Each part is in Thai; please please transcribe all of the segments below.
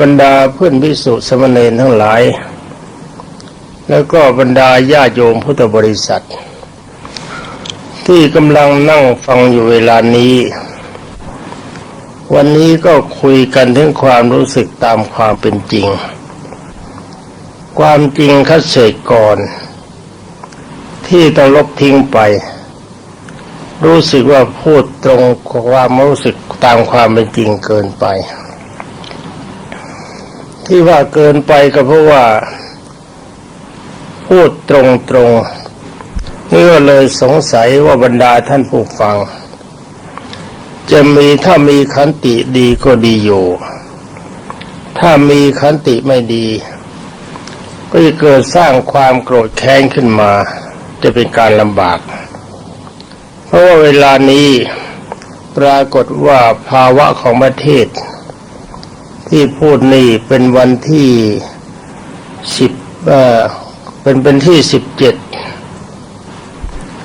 บรรดาเพื่อนพิสุสมณเณรทั้งหลาย แล้วก็บรรดาญาโยมพุทธบริษัท ที่กำลังนั่งฟังอยู่เวลานี้ วันนี้ก็คุยกันถึงความรู้สึกตามความเป็นจริง ความจริงคัดเสกก่อน ที่ต้องลบทิ้งไป รู้สึกว่าพูดตรงความรู้สึกตามความเป็นจริงเกินไป ที่ว่าเกินไปก็เพราะว่า พูดตรงตรงๆนี่ก็เลยสงสัยว่าบรรดาท่านผู้ฟัง จะมีถ้ามีขันติดีก็ดีอยู่ ถ้ามีขันติไม่ดี ก็จะเกิดสร้างความโกรธแค้นขึ้นมา จะเป็นการลำบาก เพราะว่าเวลานี้ปรากฏว่าภาวะของประเทศ ที่พูดนี่เป็นวันที่สิบเอ่อเป็นเป็นที่สิบเจ็ด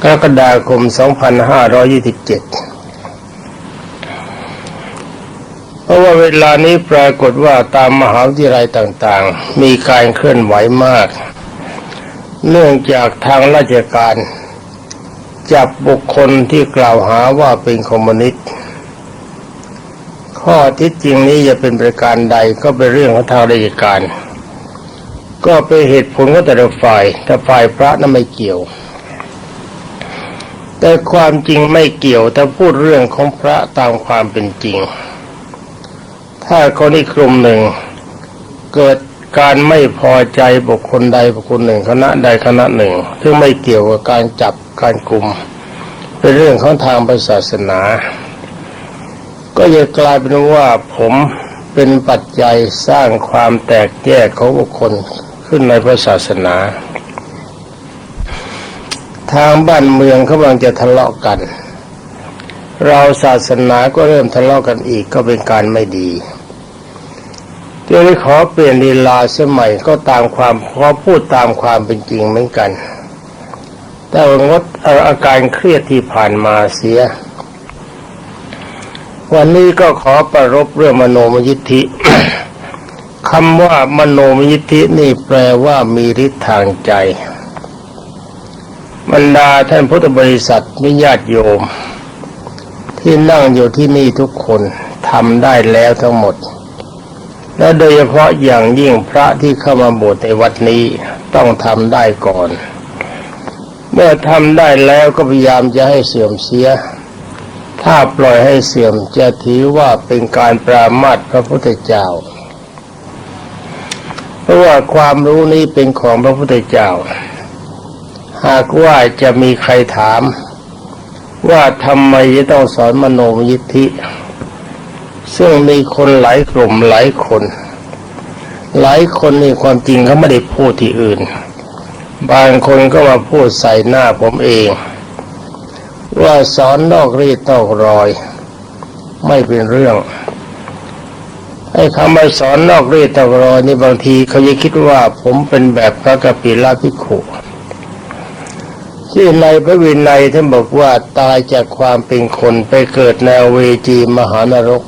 กรกฎาคมสองพันห้าร้อยี่สิบเจ็ดเพราะว่าเวลานี้ปรากฏว่าตามมหาวิทยาลัยต่างๆ มีการเคลื่อนไหวมาก เนื่องจากทางราชการ จับบุคคลที่กล่าวหาว่าเป็นคอมมิวนิสต์ ข้อที่จริงนี้จะเป็นประการใดก็เป็นเรื่องของทางราชการ ก็เป็นเหตุผลของแต่ละฝ่ายแต่ฝ่ายพระนั้นไม่เกี่ยว แต่ความจริงไม่เกี่ยวถ้าพูดเรื่องของพระตามความเป็นจริง ถ้าคนอีกกลุ่มหนึ่งเกิดการไม่พอใจบุคคลใดบุคคลหนึ่งคณะใดคณะหนึ่ง ซึ่งไม่เกี่ยวกับการจับการกลุ่ม เป็นเรื่องของทางศาสนา ก็จะกลายเป็นว่าผมเป็นปัจจัยสร้างความแตกแยกของบุคคลขึ้นในพระศาสนา ทางบ้านเมืองเขากำลังจะทะเลาะกัน เราศาสนาก็เริ่มทะเลาะกันอีกก็เป็นการไม่ดีเดี๋ยวนี้ขอเปลี่ยนลีลาสมัยก็ตามความขอพูดตามความเป็นจริงเหมือนกัน แต่ว่างดเอาอาการเครียดที่ผ่านมาเสีย วันนี้ก็ขอประรบเรื่องมโนมยิทธิคำว่ามโนมยิทธินี่แปลว่ามีฤทธิ์ทางใจบรรดาท่านพุทธบริษัทมิญาติโยม ที่นั่งอยู่ที่นี่ทุกคนทำได้แล้วทั้งหมด และโดยเฉพาะอย่างยิ่งพระที่เข้ามาบวชในวัดนี้ต้องทำได้ก่อน เมื่อทำได้แล้วก็พยายามจะให้เสื่อมเสีย ถ้าปล่อยให้เสื่อมจะถือว่าเป็นการปรามาสพระพุทธเจ้า เพราะว่าความรู้นี้เป็นของพระพุทธเจ้า หากว่าจะมีใครถาม ว่าทำไมจะต้องสอนมโนมยิทธิ ซึ่งมีคนหลายกลุ่มหลายคน หลายคนนี่ความจริงเขาไม่ได้พูดที่อื่น บางคนก็มาพูดใส่หน้าผมเอง ว่าสอนนอกรีดนอกรอย ไม่เป็นเรื่องไอ้คำว่าสอนนอกรีดนอกรอยนี่บางทีเขาจะคิดว่าผมเป็นแบบพระกปิลาภิกขุที่ในพระวินัยท่านบอกว่าตายจากความเป็นคนไปเกิดในเวจีมหานรก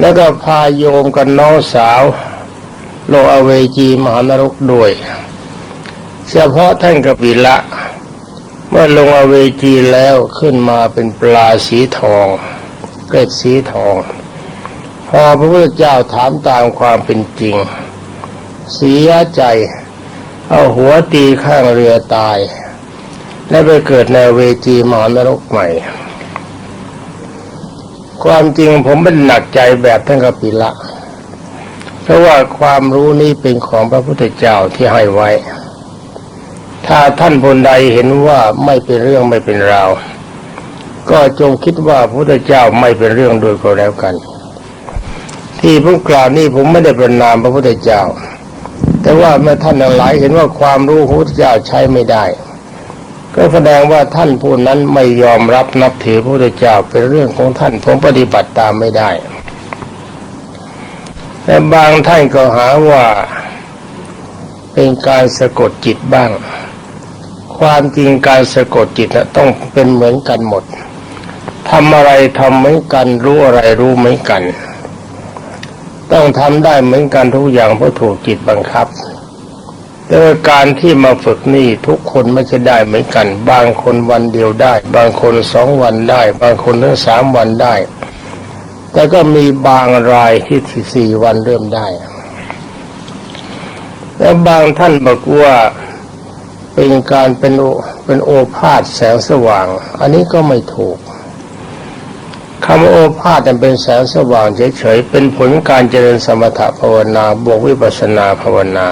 แล้วก็พาโยมกับน้องสาวลงอเวจีมหานรกด้วย เฉพาะท่านกปิละ เมื่อลงอเวจีแล้วขึ้นมาเป็นปลาสีทองเกล็ดสีทอง พอพระพุทธเจ้าถามตามความเป็นจริง เสียใจ เอาหัวตีข้างเรือตาย และไปเกิดในเวจีมหานรกใหม่ ความจริงผมเป็นหนักใจแบบท่านกปิละ เพราะว่าความรู้นี้เป็นของพระพุทธเจ้าที่ให้ไว้ ถ้าท่านบนใดเห็นว่าไม่เป็นเรื่องไม่เป็นราว ก็จงคิดว่าพระพุทธเจ้าไม่เป็นเรื่องโดยก็แล้วกัน ที่ผมกล่าวนี้ผมไม่ได้ประนามพระพุทธเจ้า แต่ว่าเมื่อท่านทั้งหลายเห็นว่าความรู้ของพระพุทธเจ้าใช้ไม่ได้ ก็แสดงว่าท่านผู้นั้นไม่ยอมรับนับถือพระพุทธเจ้าเป็นเรื่องของท่านผมปฏิบัติตามไม่ได้แต่บางท่านก็หาว่าเป็นการสะกดจิตบ้าง ความจริงการสะกดจิตนะต้องเป็นเหมือนกันหมดทำอะไรทำเหมือนกัน รู้อะไรรู้เหมือนกัน ต้องทำได้เหมือนกันทุกอย่างเพราะถูกจิตบังคับแต่การที่มาฝึกนี่ทุกคนไม่ใช่ได้เหมือนกัน บางคนวันเดียวได้ บางคนสองวันได้ บางคนถึงสามวันได้ แต่ก็มีบางรายที่ที่สี่วันเริ่มได้ แล้วบางท่านบอกว่า เป็นการเป็นโอเป็นโอภาษแสงสว่าง อันนี้ก็ไม่ถูกคำว่าโอภาษนั้นเป็นแสงสว่างเฉยๆเป็นผลการเจริญสมถภาวนาบวกวิปัสสนาภาวนา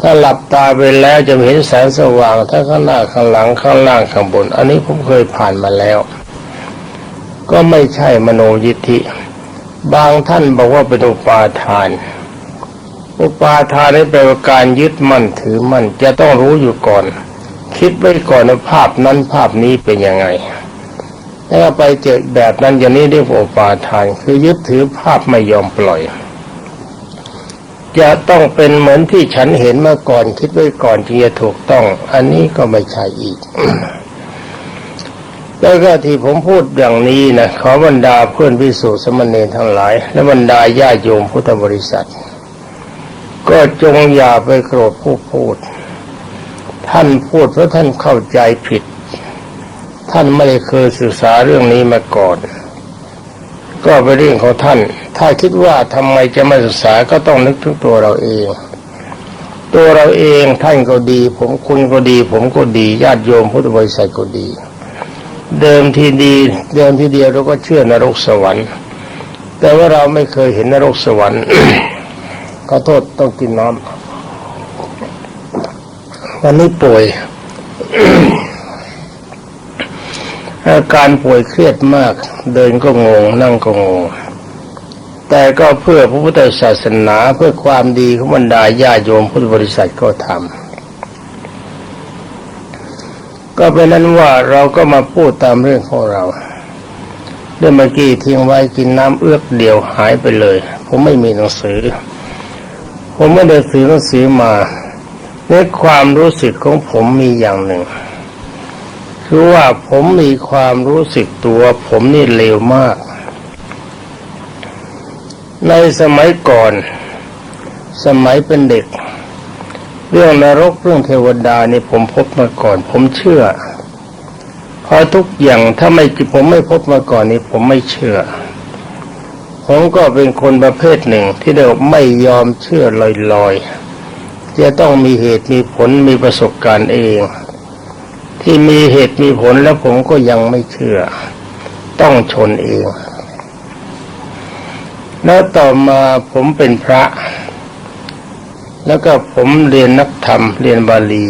ถ้าหลับตาไปแล้วจะเห็นแสงสว่างทั้งข้างหน้าข้างหลังข้างล่างข้างบน อันนี้ผมเคยผ่านมาแล้ว ก็ไม่ใช่มโนยิทธิ บางท่านบอกว่าเป็นอุปาทาน อุปาทานนี่แปลว่าการยึดมั่นถือมั่นจะต้องรู้อยู่ก่อน คิดไว้ก่อนว่าภาพนั้นภาพนี้เป็นยังไงถ้าไปเจอแบบนั้นอย่างนี้เรียกว่าอุปาทาน คือยึดถือภาพไม่ยอมปล่อย จะต้องเป็นเหมือนที่ฉันเห็นมื่อก่อน คิดไว้ก่อนจึงจะถูกต้อง อันนี้ก็ไม่ใช่อีก แล้วก็ที่ผมพูดอย่างนี้นะขอบรรดาเพื่อนพิสุสมณีทั้งหลาย และบรรดาญาโยมพุทธบริษัท ก็จงอย่าไปโกรธผู้พูด ท่านพูดเพราะท่านเข้าใจผิด ท่านไม่เคยศึกษาเรื่องนี้มาก่อน ก็เป็นเรื่องของท่าน ถ้าคิดว่าทำไมจะไม่ศึกษาก็ต้องนึกถึงตัวเราเอง ตัวเราเองท่านก็ดี ผมคุณก็ดี ผมก็ดีญาติโยมพุทธบริษัทก็ดี เดิมทีดีเดิมทีเดียวเราก็เชื่อนรกสวรรค์ แต่ว่าเราไม่เคยเห็นนรกสวรรค์ ขอโทษต้องกินน้ำวันนี้ป่วย อาการป่วยเครียดมาก เดินก็งง นั่งก็งง แต่ก็เพื่อพระพุทธศาสนาเพื่อความดีของบรรดาญาโยมพุทธบริษัทก็ทำก็เป็นนั้นว่าเราก็มาพูดตามเรื่องของเราเรื่องเมื่อกี้ทิ้งไว้กินน้ำเอื้อกเดียวหายไปเลย ผมไม่มีหนังสือ ผมไม่ได้ซื้อหนังสือมาในความรู้สึกของผมมีอย่างหนึ่ง คือว่าผมมีความรู้สึกตัว ผมนี่เลวมาก ในสมัยก่อน สมัยเป็นเด็ก เรื่องนรกเรื่องเทวดานี่ผมพบมาก่อน ผมเชื่อพราะทุกอย่างถ้าไม่ผมไม่พบมาก่อนนี่ผมไม่เชื่อ ผมก็เป็นคนประเภทหนึ่งที่เดียวไม่ยอมเชื่อลอยๆ จะต้องมีเหตุมีผลมีประสบการณ์เอง ที่มีเหตุมีผลแล้วผมก็ยังไม่เชื่อ ต้องชนเอง แล้วต่อมาผมเป็นพระ แล้วก็ผมเรียนนักธรรมเรียนบาลี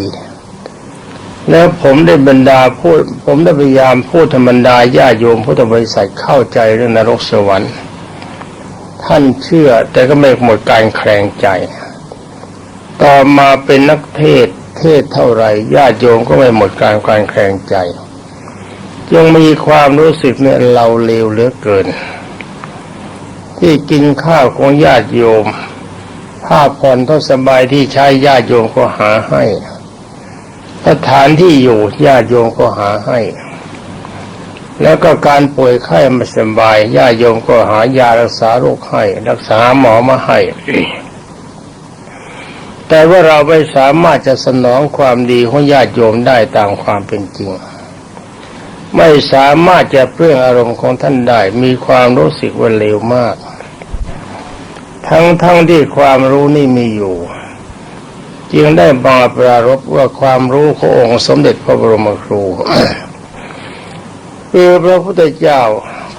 แล้วผมได้บรรดาพูด ผมได้พยายามพูดธรรมดาญาโยมพุทธบริษัทเข้าใจเรื่องนรกสวรรค์ ท่านเชื่อแต่ก็ไม่หมดการแคลงใจ ต่อมาเป็นนักเทศเทศเท่าไรญาติโยมก็ไม่หมดการการแคลงใจยังมีความรู้สึกเนี่ยเราเลวเหลือเกิน ที่กินข้าวของญาติโยมผ้าผ่อนท่าสบายที่ใช้ญาติโยมก็หาให้สถานที่อยู่ญาติโยมก็หาให้ แล้วก็การป่วยไข้ไม่สบายญาติโยมก็หายารักษาโรคให้ รักษาหมอมาให้ แต่ว่าเราไม่สามารถจะสนองความดีของญาติโยมได้ตามความเป็นจริง ไม่สามารถจะเปลื้องอารมณ์ของท่านได้ มีความรู้สึกว่าเลวมาก ทั้งทั้งที่ความรู้นี่มีอยู่จึงได้บาปรารบว่าความรู้ขององค์สมเด็จพระบรมครู คือพระพุทธเจ้า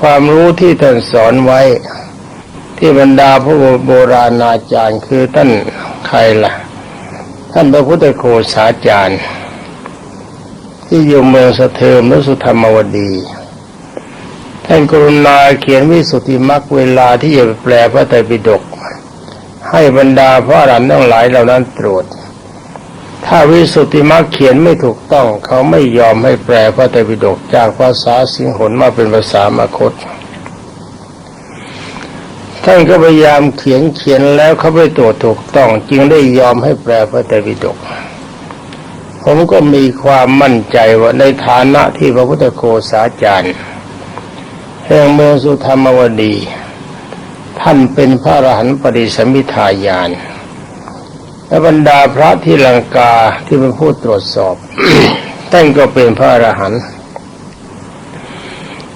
ความรู้ที่ท่านสอนไว้ ที่บรรดาพระโบราณอาจารย์คือท่านใครล่ะ ท่านพระพุทธโฆษาจารย์ ที่อยู่เมืองสะเทิมและสุธรรมวดีท่านกรุณาเขียนวิสุทธิมรรคเวลาที่จะแปลพระไตรปิฎกให้บรรดาพระอรหันต์ทั้งหลายเหล่านั้นตรวจ ถ้าวิสุทธิมรรคเขียนไม่ถูกต้องเขาไม่ยอมให้แปลพระไตรปิฎกจากภาษาสิงหนมาเป็นภาษามาคตท่านก็พยายามเขียนเขียนแล้วเขาไปตรวจถูกต้อง จึงได้ยอมให้แปลพระไตรปิฎกผมก็มีความมั่นใจว่าในฐานะที่พระพุทธโฆษาจารย์แห่งเมืองสุธรรมวดี ท่านเป็นพระอรหันต์ปริสมิทายาน และบรรดาพระที่ลังกาที่เป็นผู้ตรวจสอบท่านก็เป็นพระอรหันต์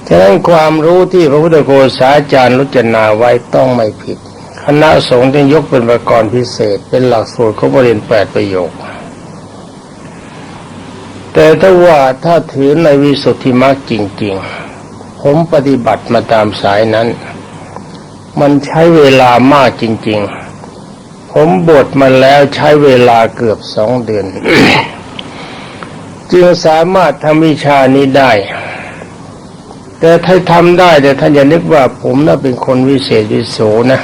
ฉะนั้นความรู้ที่พระพุทธโฆษาจารย์รุจนาไว้ต้องไม่ผิด คณะสงฆ์จึงยกเป็นประกรณ์พิเศษ เป็นหลักสูตรของบริเวณแปดประโยค แต่ถ้าว่าถ้าถือในวิสุทธิมรรคจริง ๆ ผมปฏิบัติมาตามสายนั้น มันใช้เวลามากจริง ๆ ผมบทมาแล้วใช้เวลาเกือบสองเดือน จึงสามารถทำวิชานี้ได้ แต่ถ้าทำได้แต่ท่านอย่านึกว่าผมน่ะเป็นคนวิเศษวิโสนะ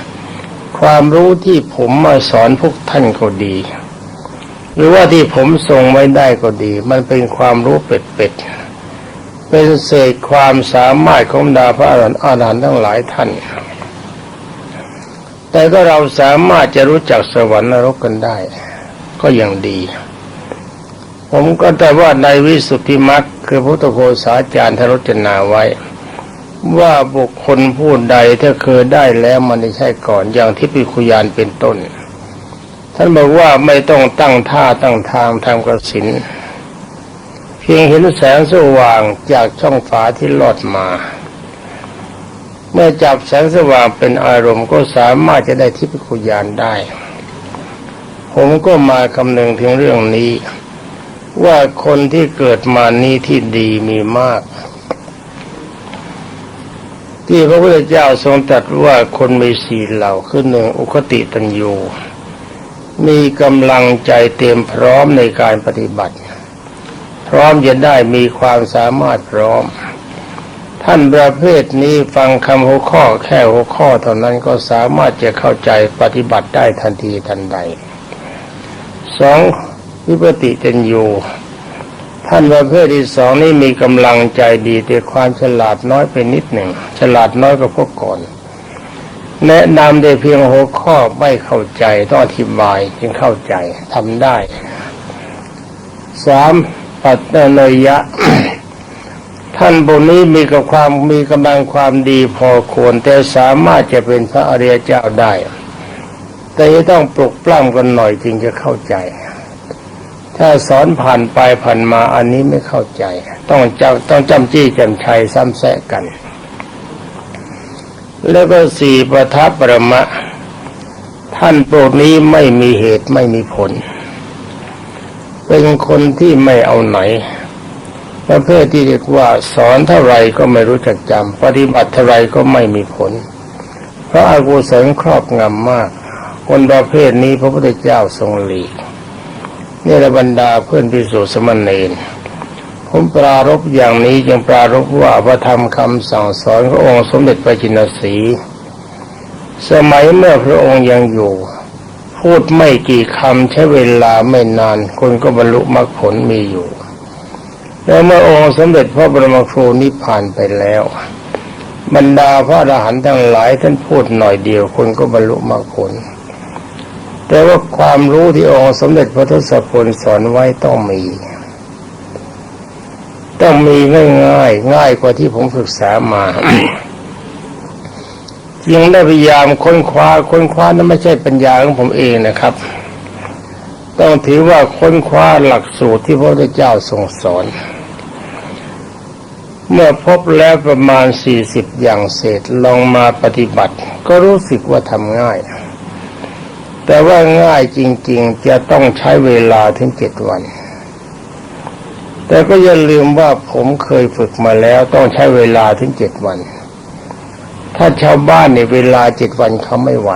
ความรู้ที่ผมมาสอนพวกท่านก็ดี หรือว่าที่ผมส่งไว้ได้ก็ดี มันเป็นความรู้เป็ดๆเป็นเศษความสามารถของดาพระอรหันต์อาหารทั้งหลายท่าน แต่ก็เราสามารถจะรู้จักสวรรค์นรกกันได้ ก็ยังดี ผมก็แต่ว่าในวิสุทธิมรรคคือพุทธโฆษาจารย์ทรจนาไว้ ว่าบุคคลผู้ใดถ้าเคยได้แล้วมันไม่ใช่ก่อนอย่างที่ปิคุยานเป็นต้น ท่านบอกว่าไม่ต้องตั้งท่าตั้งทางทำกระสินเพียงเห็นแสงสว่างจากช่องฝาที่ลอดมา เมื่อจับแสงสว่างเป็นอารมณ์ก็สามารถจะได้ทิพยคุยานได้ ผมก็มาคำนึงถึงเรื่องนี้ ว่าคนที่เกิดมานี้ที่ดีมีมาก ที่พระพุทธเจ้าทรงตรัสว่าคนมีสีเหล่าคือหนึ่งอุคติตัญญูมีกำลังใจเต็มพร้อมในการปฏิบัติ พร้อมจะได้มีความสามารถพร้อม ท่านประเภทนี้ฟังคำหัวข้อแค่หัวข้อเท่านั้นก็สามารถจะเข้าใจปฏิบัติได้ทันทีทันใดสองวิปติเจนยูท่านประเภทที่สองนี่มีกำลังใจดีแต่ความฉลาดน้อยไปนิดหนึ่ง ฉลาดน้อยกว่าพวกก่อน แนะนำได้เพียงหัวข้อไม่เข้าใจต้องอธิบายจึงเข้าใจทำได้สามปัตตนยยะ ท่านบุญนี้มีกับความมีกำลังความดีพอควร แต่สามารถจะเป็นพระอริยเจ้าได้ แต่ต้องปลุกปล้ำกันหน่อยจึงจะเข้าใจ ถ้าสอนผ่านไปผ่านมาอันนี้ไม่เข้าใจ ต้องจำต้องจำจี้จำชัยซ้ำแซะกัน แล้วก็สี่ประทับประมะ ท่านโปรดนี้ไม่มีเหตุไม่มีผล เป็นคนที่ไม่เอาไหน ประเภทที่เรียกว่าสอนเท่าไรก็ไม่รู้จักจำปฏิบัติเท่าไรก็ไม่มีผล เพราะอากุศลครอบงำมาก คนประเภทนี้พระพุทธเจ้าทรงหลีกนี่ระบรรดาเพื่อนพิสุสมณเณรผมปรารบอย่างนี้จึงปรารบว่าพระธรรมคำสั่งสอนขององค์สมเด็จพระจินสี สมัยเมื่อพระองค์ยังอยู่ พูดไม่กี่คำใช้เวลาไม่นาน คนก็บรรลุมรรคผลมีอยู่ แล้วเมื่อองค์สมเด็จพระบรมครูนิพพานไปแล้ว บรรดาพระอรหันต์ทั้งหลายท่านพูดหน่อยเดียวคนก็บรรลุมรรคผล แต่ว่าความรู้ที่องค์สมเด็จพระทศพลสอนไว้ต้องมี ต้องมีง่ายๆง่ายกว่าที่ผมศึกษามาจึงได้พยายามค้นคว้าค้นคว้านั้นไม่ใช่ปัญญาของผมเองนะครับ ต้องถือว่าค้นคว้าหลักสูตรที่พระพุทธเจ้าทรงสอน เมื่อพบแล้วประมาณสี่สิบอย่างเศษลองมาปฏิบัติ ก็รู้สึกว่าทำง่าย แต่ว่าง่ายจริง ๆ จะต้องใช้เวลาถึงเจ็ดวัน แต่ก็อย่าลืมว่าผมเคยฝึกมาแล้วต้องใช้เวลาถึงเจ็ดวัน ถ้าชาวบ้านในเวลาเจ็ดวันเขาไม่ไหว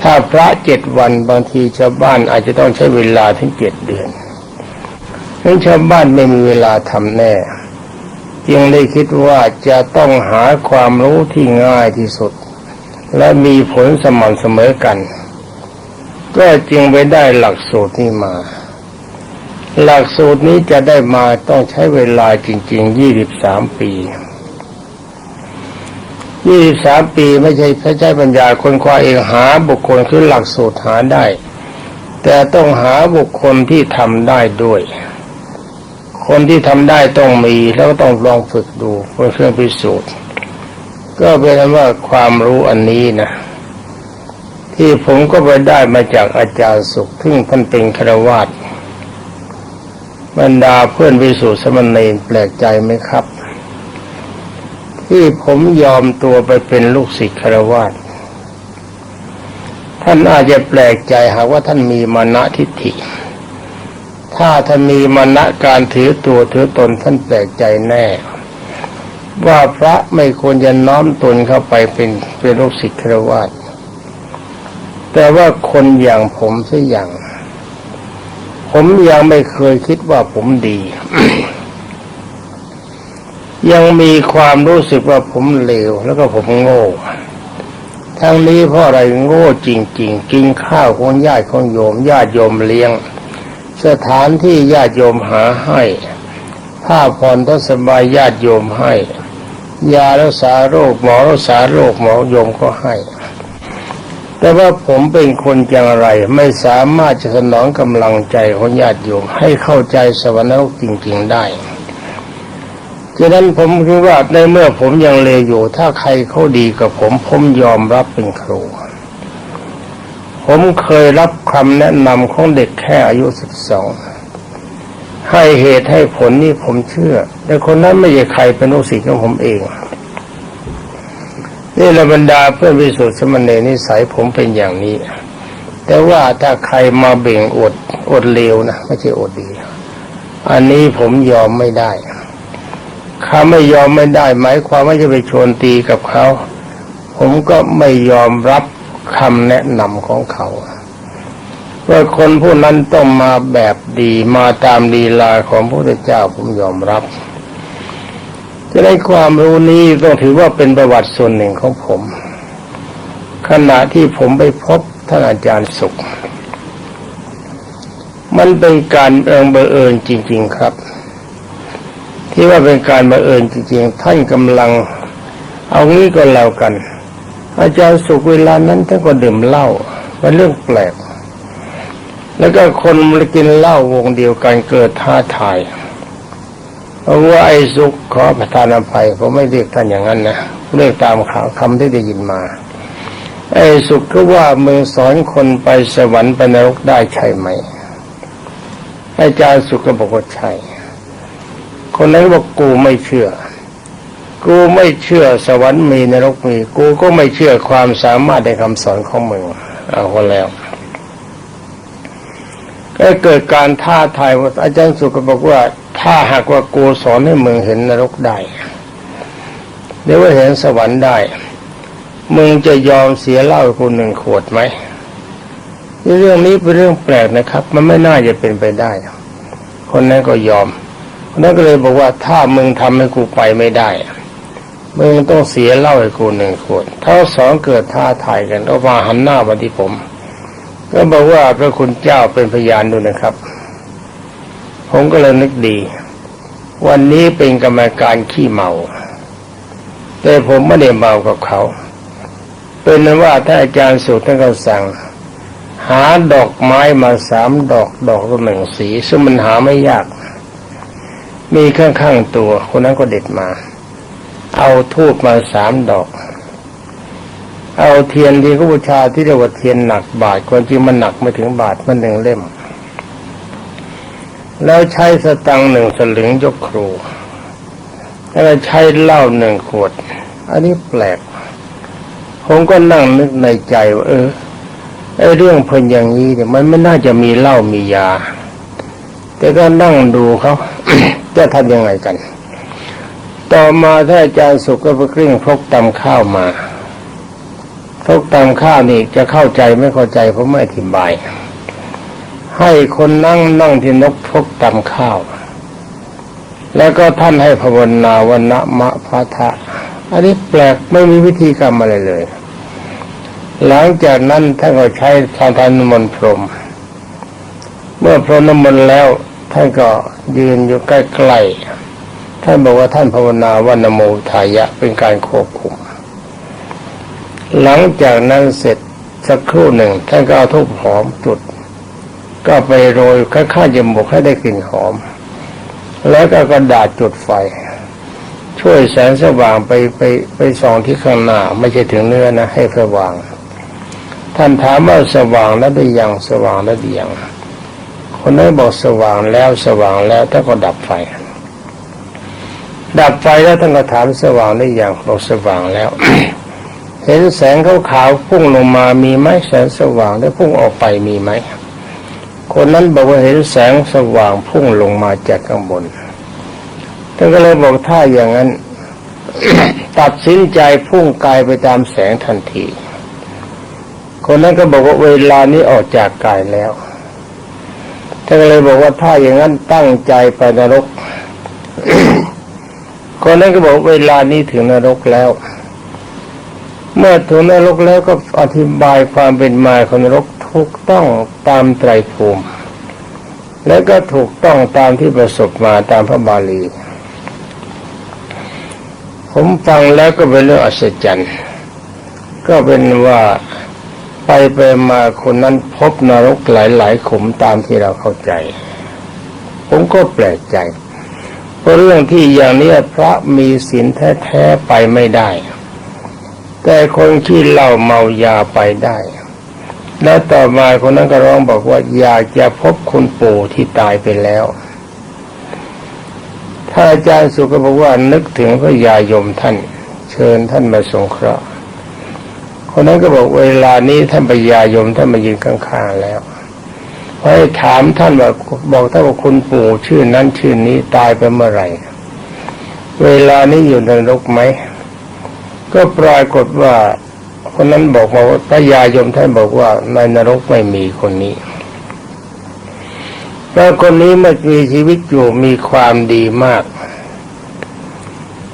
ถ้าพระเจ็ดวันบางทีชาวบ้านอาจจะต้องใช้เวลาถึงเจ็ดเดือนนั้นชาวบ้านไม่มีเวลาทำแน่ จึงได้คิดว่าจะต้องหาความรู้ที่ง่ายที่สุด และมีผลสม่ำเสมอกัน ก็จึงไปได้หลักสูตรนี้มา หลักสูตรนี้จะได้มาต้องใช้เวลาจริง ๆ ยี่สิบสามปียี่สิบสามปีไม่ใช่พระเจ้าปัญญาคนคว้าเองหาบุคคลคือหลักสูตรหาได้ แต่ต้องหาบุคคลที่ทำได้ด้วย คนที่ทำได้ต้องมีแล้วก็ต้องลองฝึกดูเพื่อเครื่องพิสูจน์ ก็เป็นว่าความรู้อันนี้นะที่ผมก็ไปได้มาจากอาจารย์สุขซึ่งท่านเป็นครวาสบรรดาเพื่อนวิสุทธิสมณีแปลกใจไหมครับ ที่ผมยอมตัวไปเป็นลูกศิษย์ครวาสท่านอาจจะแปลกใจหากว่าท่านมีมานะทิฏฐิ ถ้าท่านมีมานะการถือตัวถือตนท่านแปลกใจแน่ ว่าพระไม่ควรจะน้อมตนเข้าไปเป็นเป็นลูกศิษย์ครวาแต่ว่าคนอย่างผมสัอย่าง ผมยังไม่เคยคิดว่าผมดี ยังมีความรู้สึกว่าผมเลวแล้วก็ผมโง่ทั้งนี้เพราะอะไรโง่จริง ๆ กินข้าวของญาติของโยมญาติโยมเลี้ยง สถานที่ญาติโยมหาให้ผ้าผ่อนทศบายญาติโยมให้ ยารักษาโรคหมอรักษาโรคหมอโยมก็ให้ แต่ว่าผมเป็นคนอย่างไรไม่สามารถจะสนองกำลังใจของญาติโยมให้เข้าใจสวรรค์จริง ๆได้ฉะนั้นผมคิดว่าในเมื่อผมยังเลวอยู่ ถ้าใครเขาดีกับผม ผมยอมรับเป็นครู ผมเคยรับคำแนะนำของเด็กแค่อายุสิบสองให้เหตุให้ผลนี่ผมเชื่อ แต่คนนั้นไม่ใช่ใครเป็นลูกศิษย์ของผมเอง นี่ระบรรดาเพื่อนวิสุทธิสมณีนิสัยผมเป็นอย่างนี้ แต่ว่าถ้าใครมาเบ่งอดอดเลวนะไม่ใช่อดดี อันนี้ผมยอมไม่ได้เขาไม่ยอมไม่ได้หมายความว่าจะไปชวนตีกับเขา ผมก็ไม่ยอมรับ คำแนะนำของเขา ว่าคนผู้นั้นต้องมาแบบดีมาตามลีลาของพระพุทธเจ้าผมยอมรับ จะได้ความรู้นี้ต้องถือว่าเป็นประวัติส่วนหนึ่งของผม ขณะที่ผมไปพบท่านอาจารย์สุข มันเป็นการเอิงบังเอิญจริง ๆครับ ที่ว่าเป็นการบังเอิญจริงๆท่านกำลังเอางี้ก็แล้วกัน อาจารย์สุขเวลานั้นท่านก็ดื่มเหล้าเป็นเรื่องแปลก แล้วก็คนมากินเหล้าวงเดียวกันเกิดท้าทายเพราะว่าไอ้สุขขอประทานอภัยผมไม่เรียกท่านอย่างนั้นนะเรียกตามข่าวคำที่ได้ยินมา ไอ้สุขก็ว่ามึงสอนคนไปสวรรค์ไปนรกได้ใช่ไหมอาจารย์สุขก็บอกว่าใช่คนนั้นบอกกูไม่เชื่อ กูไม่เชื่อสวรรค์มีนรกมี กูก็ไม่เชื่อความสามารถในคำสอนของมึงเอาคนแล้วก็เกิดการท้าทายว่าอาจารย์สุก็บอกว่าถ้าหากว่ากูสอนให้มึงเห็นนรกได้เดี๋ยวว่าเห็นสวรรค์ได้ มึงจะยอมเสียเหล้ากูหนึ่งขวดไหมเรื่องนี้เป็นเรื่องแปลกนะครับ มันไม่น่าจะเป็นไปได้ คนนั้นก็ยอมคนนั้นก็เลยบอกว่าถ้ามึงทำให้กูไปไม่ได้ มึงต้องเสียเหล้าให้กูหนึ่งขวดทั้งสองเกิดท้าทายกันเอามาหันหน้ามาที่ผม ก็บอกว่าพระคุณเจ้าเป็นพยานดูนะครับ ผมก็เลยนึกดี วันนี้เป็นกรรมการขี้เมา แต่ผมไม่ได้เมากับเขา เป็นนั้นว่าถ้าอาจารย์สุท่านก็สั่ง หาดอกไม้มาสามดอกดอกละหนึ่งสี ซึ่งมันหาไม่ยาก มีข้างๆตัวคนนั้นก็เด็ดมา เอาทูบมาสามดอก เอาเทียนที่เขาบูชาที่เรียกว่าเทียนหนักบาทความจริงมันหนักไม่ถึงบาทมันหนึ่งเล่ม แล้วใช้สตังหนึ่งสลึงยกครูแล้วใช้เหล้าหนึ่งขวด อันนี้แปลก ผมก็นั่งนึกในใจว่าเออไอ้เรื่องเพิ่นอย่างนี้เนี่ยมันไม่น่าจะมีเหล้ามียา แต่ก็นั่งดูเขาจะทำยังไงกัน ต่อมาถ้าอาจารย์สุกก็ไปกลิ้งพกตำข้าวมาพกตำข้าวนี่จะเข้าใจไม่เข้าใจผมไม่อธิบาย ให้คนนั่งนั่งที่นกพกตำข้าว แล้วก็ท่านให้ภาวนาวันนะมะพะทะอันนี้แปลกไม่มีวิธีกรรมอะไรเลย หลังจากนั้นท่านก็ใช้ทานทานมนต์พรม เมื่อพรมน้ำมนต์แล้วท่านก็ยืนอยู่ใกล้ๆ ท่านบอกว่าท่านภาวนาวันนโมทายะเป็นการควบคุม หลังจากนั้นเสร็จสักครู่หนึ่ง ท่านก็เอาทูบหอมจุด ก็ไปโรยข้าๆจมูกให้ได้กลิ่นหอม แล้วก็กระดาษจุดไฟ ช่วยแสงสว่างไปไปไปส่องที่ข้างหน้า ไม่ใช่ถึงเนื้อนะ ให้สว่าง ท่านถามว่าสว่างแล้วได้ยังสว่างแล้วได้ยังคนนั้นบอกสว่างแล้วสว่างแล้วท่านก็ดับไฟ ดับไฟแล้วท่านก็ถามสว่างได้ยังบอกสว่างแล้ว เห็นแสงขาวๆพุ่งลงมามีไหมแสงสว่างแล้วพุ่งออกไปมีไหมคนนั้นบอกว่าเห็นแสงสว่างพุ่งลงมาจากข้างบนท่านก็เลยบอกถ้าอย่างนั้น ตัดสินใจพุ่งกายไปตามแสงทันที คนนั้นก็บอกว่าเวลานี้ออกจากกายแล้วท่านก็เลยบอกว่าถ้าอย่างนั้นตั้งใจไปนรก คนนั้นก็บอกเวลานี้ถึงนรกแล้ว เมื่อถึงนรกแล้วก็อธิบายความเป็นมาของนรกถูกต้องตามไตรภูมิ และก็ถูกต้องตามที่ประสบมาตามพระบาลี ผมฟังแล้วก็เป็นเรื่องอัศจรรย์ ก็เป็นว่าไปไปมาคนนั้นพบนรกหลายๆขุมตามที่เราเข้าใจ ผมก็แปลกใจ เพราะเรื่องที่อย่างนี้พระมีศีลแท้ๆไปไม่ได้ แต่คนที่เหล้าเมายาไปได้ แล้วต่อมาคนนั้นก็ร้องบอกว่าอยากจะพบคุณปู่ที่ตายไปแล้วถ้าอาจารย์สุก็บอกว่านึกถึงพระยายมท่าน เชิญท่านมาสงเคราะห์คนนั้นก็บอกเวลานี้ท่านพยายมท่านมายืนข้างๆแล้ว พอให้ถามท่านว่าบอกท่านว่าคุณปู่ชื่อนั้นชื่อนี้ตายไปเมื่อไหร่ เวลานี้อยู่ในนรกไหม ก็ปรากฏว่า คนนั้นบอกมาว่าพระยายมท่านบอกว่าในนรกไม่มีคนนี้แล้วคนนี้เมื่อมีชีวิตอยู่มีความดีมาก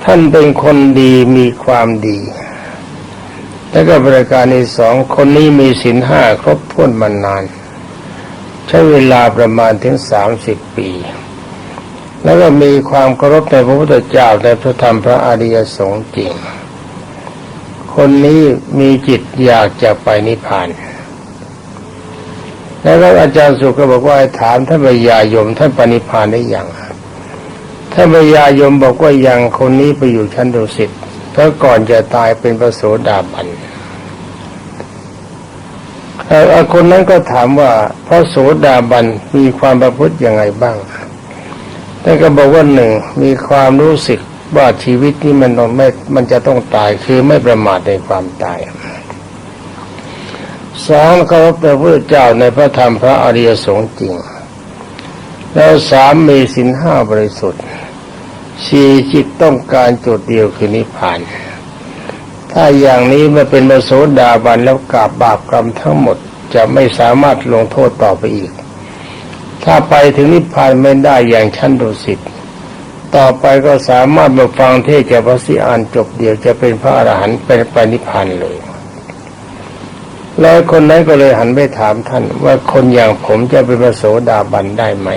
ท่านเป็นคนดีมีความดี แล้วก็บริการที่สองคนนี้มีศีลห้าครบถ้วนมานาน ใช้เวลาประมาณถึงสามสิบปี แล้วก็มีความเคารพในพระพุทธเจ้าในพระธรรมพระอริยสงฆ์จริง คนนี้มีจิตอยากจะไปนิพพานแล้วอาจารย์สุก็บอกว่าถามท่านพญายมท่านปณิพานได้ยังท่านพญายมบอกว่ายังคนนี้ไปอยู่ชั้นดุสิตเพราะก่อนจะตายเป็นพระโสดาบัน คนนั้นก็ถามว่าพระโสดาบันมีความประพฤติยังไงบ้างท่านก็บอกว่าหนึ่งมีความรู้สึกว่าชีวิตนี้มันต้องไม่มันจะต้องตายคือไม่ประมาทในความตายสองเขาเป็นพระเจ้าในพระธรรมพระอริยสงฆ์จริง แล้วสามมีสินห้าบริสุทธิ์สี่จิตต้องการจุดเดียวคือนิพพาน ถ้าอย่างนี้มาเป็นมโสดาบันแล้วกาบบาปกรรมทั้งหมดจะไม่สามารถลงโทษต่อไปอีก ถ้าไปถึงนิพพานไม่ได้อย่างชั้นดุสิตต่อไปก็สามารถมาฟังเทศจากพระสิอานจบเดียวจะเป็นพระอรหันต์เป็นไปนิพพานเลย แล้วคนนั้นก็เลยหันไปถามท่านว่าคนอย่างผมจะเป็นพระโสดาบันได้ไหม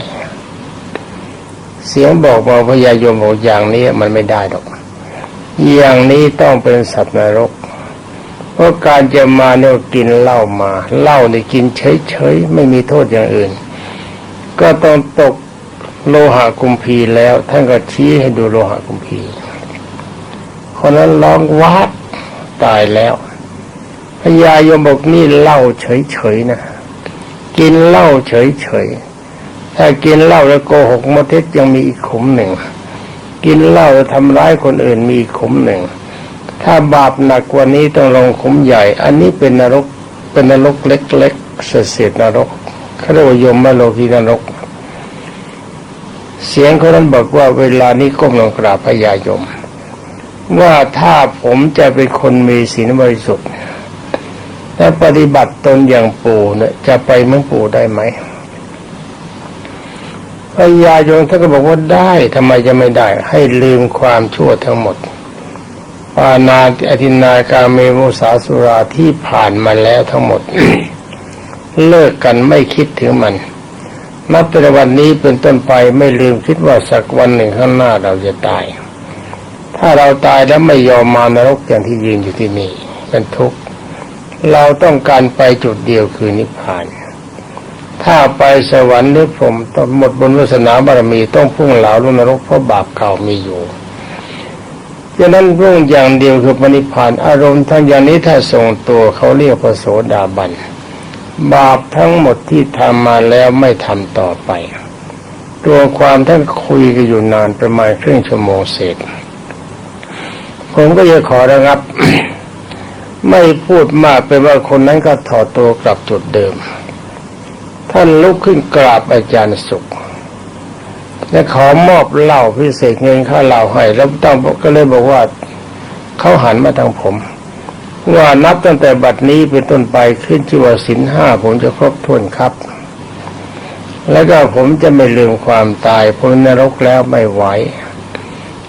เสียงบอกมาพญายมบอกอย่างนี้มันไม่ได้หรอก อย่างนี้ต้องเป็นสัตว์นรก เพราะการจะมาเนี่ยกินเหล้ามาเหล้าเนี่ยกินเฉยๆไม่มีโทษอย่างอื่น ก็ต้องตกโลหะกุมพีแล้ว ท่านก็ชี้ให้ดูโลหะกุมพีคนนั้นร้องวัดตายแล้วพญายมบอกนี่เหล้าเฉยๆนะกินเหล้าเฉยๆถ้ากินเหล้าแล้วโกหกมเท็จยังมีอีกขุมหนึ่ง กินเหล้าทำร้ายคนอื่นมีขุมหนึ่ง ถ้าบาปหนักกว่านี้ต้องลงขุมใหญ่ อันนี้เป็นนรกเป็นนรกเล็กๆเศษนรกเขาเรียกว่ายมมาโลกีนรก เสียงคนนั้นบอกว่าเวลานี้ก้มลงกราบพญายม ว่าถ้าผมจะเป็นคนมีศีลบริสุทธิ์และปฏิบัติตนอย่างปู่เนี่ยจะไปเมืองปู่ได้ไหม พญายมท่านก็บอกว่าได้ทำไมจะไม่ได้ ให้ลืมความชั่วทั้งหมดปานาอธินากาเมมุสาสุราที่ผ่านมาแล้วทั้งหมด เลิกกันไม่คิดถึงมันนับแต่วันนี้เป็นต้นไปไม่ลืมคิดว่าสักวันหนึ่งข้างหน้าเราจะตาย ถ้าเราตายแล้วไม่ยอมมานรกอย่างที่ยืนอยู่ที่นี่เป็นทุกข์เราต้องการไปจุดเดียวคือนิพพาน ถ้าไปสวรรค์หรือผมต้องหมดบุญวาสนาบารมีต้องพุ่งเหลาลงนรกเพราะบาปเก่ามีอยู่ฉะนั้นเรื่องอย่างเดียวคือปณิพานอารมณ์ทั้งอย่างนี้ถ้าทรงตัวเขาเรียกพระโสดาบันบาปทั้งหมดที่ทำมาแล้วไม่ทำต่อไป ตัวความท่านคุยกันอยู่นานประมาณครึ่งชั่วโมงเศษ ผมก็จะขอระงับ ไม่พูดมากไปว่าคนนั้นก็ถอดตัวกลับจุดเดิม ท่านลุกขึ้นกราบอาจารย์สุข และขอมอบเหล้าพิเศษเงินค่าเหล้าให้แล้วต้องก็เลยบอกว่าเขาหันมาทางผม ว่านับตั้งแต่บัดนี้เป็นต้นไปขึ้นชื่อว่าสินห้าผมจะครบถ้วนครับ แล้วก็ผมจะไม่ลืมความตายพ้นนรกแล้วไม่ไหว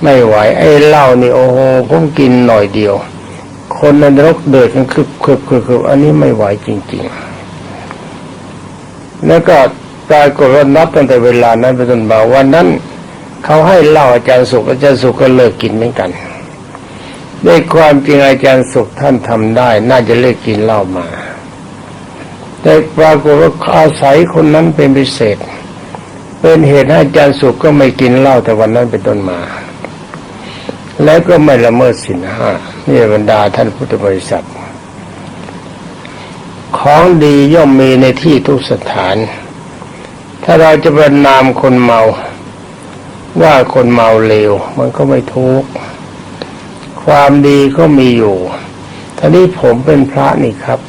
ไม่ไหว ไอ้เหล้านี่โอ้โหผมกินหน่อยเดียว คนนรกเดือดกันคึบคึบคึบคึบอันนี้ไม่ไหวจริง ๆ แล้วก็ปรากฏว่านับตั้งแต่เวลานั้นเป็นต้นมาวันนั้นเขาให้เล้าอาจารย์สุขอาจารย์สุขก็เลิกกินเหมือนกันด้วยความจริงอาจารย์สุขท่านทำได้ น่าจะเลิกกินเหล้ามา แต่ปรากฏว่าอาศัยคนนั้นเป็นพิเศษ เป็นเหตุให้อาจารย์สุขก็ไม่กินเหล้าแต่วันนั้นเป็นต้นมา แล้วก็ไม่ละเมิดสินห้านี่บรรดาท่านพุทธบริษัท ของดีย่อมมีในที่ทุกสถาน ถ้าเราจะประนามคนเมา ว่าคนเมาเลวมันก็ไม่ทุกข์ความดีก็มีอยู่ท่านี้ผมเป็นพระนี่ครับ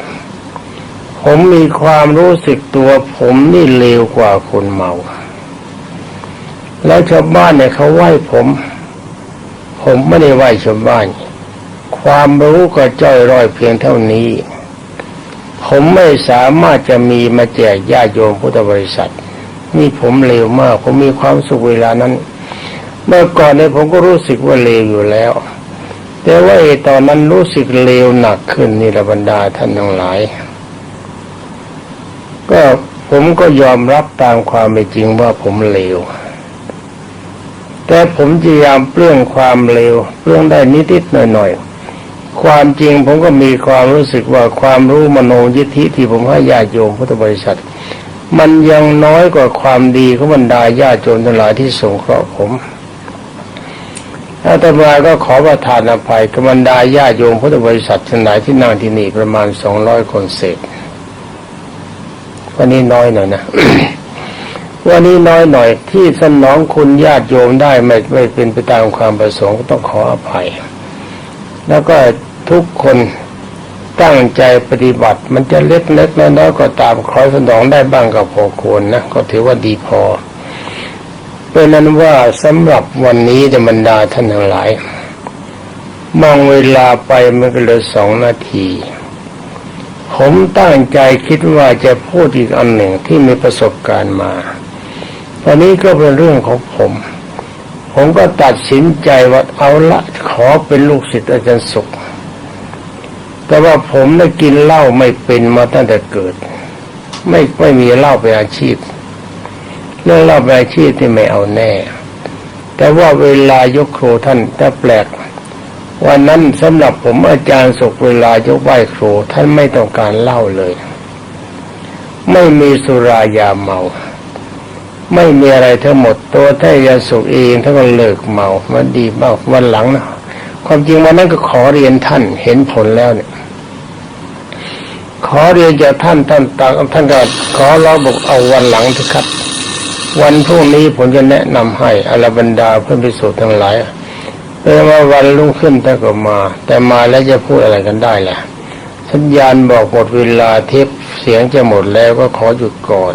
ผมมีความรู้สึกตัว ผมนี่เลวกว่าคนเมา แล้วชาวบ้านเนี่ยเขาไหว้ผม ผมไม่ได้ไหว้ชาวบ้าน ความรู้ก็จ้อยร่อยเพียงเท่านี้ ผมไม่สามารถจะมีมาแจกญาติโยมพุทธบริษัทนี่ผมเลวมาก ผมมีความสุขเวลานั้น เมื่อก่อนเนี่ยผมก็รู้สึกว่าเลวอยู่แล้ว แต่ว่าไอ้ตอนนั้นรู้สึกเลวหนักขึ้นนี่ระบรรดาท่านทั้งหลาย ก็ผมก็ยอมรับตามความเป็นจริงว่าผมเลว แต่ผมพยายามเปลื้องความเลวเปลื้องได้นิดๆหน่อยๆ ความจริงผมก็มีความรู้สึกว่าความรู้มโนยิทธิที่ผมให้ญาติโยมพุทธบริษัท มันยังน้อยกว่าความดีของบรรดาญาติโยมทั้งหลายที่สงเคราะห์ผมอาตมาก็ขอประทานอภัยกับบรรดาญาติโยมพุทธบริษัททั้งหลายที่นั่งที่นี่ประมาณสองร้อยคนเศษวันนี้น้อยหน่อยนะวันนี้น้อยหน่อยที่สนองคุณญาติโยมได้ไม่ไม่เป็นไปตามความประสงค์ก็ต้องขออภัย แล้วก็ทุกคนตั้งใจปฏิบัติมันจะเล็กเล็กน้อยๆก็ตามขอยสนองได้บ้างก็พอควรนะก็ถือว่าดีพอเป็นนั้นว่าสำหรับวันนี้ธรรมดาท่านทั้งหลาย มองเวลาไปมันก็เหลือสองนาที ผมตั้งใจคิดว่าจะพูดอีกอันหนึ่งที่มีประสบการณ์มาวันนี้ก็เป็นเรื่องของผม ผมก็ตัดสินใจว่าเอาละขอเป็นลูกศิษย์อาจารย์สุข แต่ว่าผมได้กินเหล้าไม่เป็นมาตั้งแต่เกิด ไม่ไม่มีเหล้าเป็นอาชีพ เรื่องเหล้าเป็นอาชีพที่ไม่เอาแน่ แต่ว่าเวลายกครูท่านแต่แปลก วันนั้นสำหรับผมอาจารย์สุขเวลายกไหว้ครูท่านไม่ต้องการเหล้าเลย ไม่มีสุรายาเมา ไม่มีอะไรทั้งหมดตัวท่านยาสุเองท่านก็เลิกเมามันดีมากวันหลังนะความจริงวันนั้นก็ขอเรียนท่านเห็นผลแล้วเนี่ย ขอเรียนจากท่านท่านตาท่านก็ขอร้องบอกเอาวันหลังเถอะครับ วันพรุ่งนี้ผมจะแนะนำให้อรบรรดาเพื่อนพิสูจน์ทั้งหลายเอว่าวันรุ่งขึ้นท่านก็มา แต่มาแล้วจะพูดอะไรกันได้ล่ะสัญญาณบอกหมดเวลาเทปเสียงจะหมดแล้วก็ขอหยุดก่อน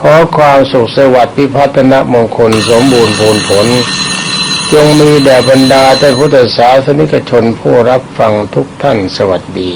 ขอความสุขสวัสดิ์พิพัฒนมงคลสมบูรณ์ผลผล จงมีแด่บรรดาท่าพุทธศาสนิกชนผู้รับฟังทุกท่านสวัสดี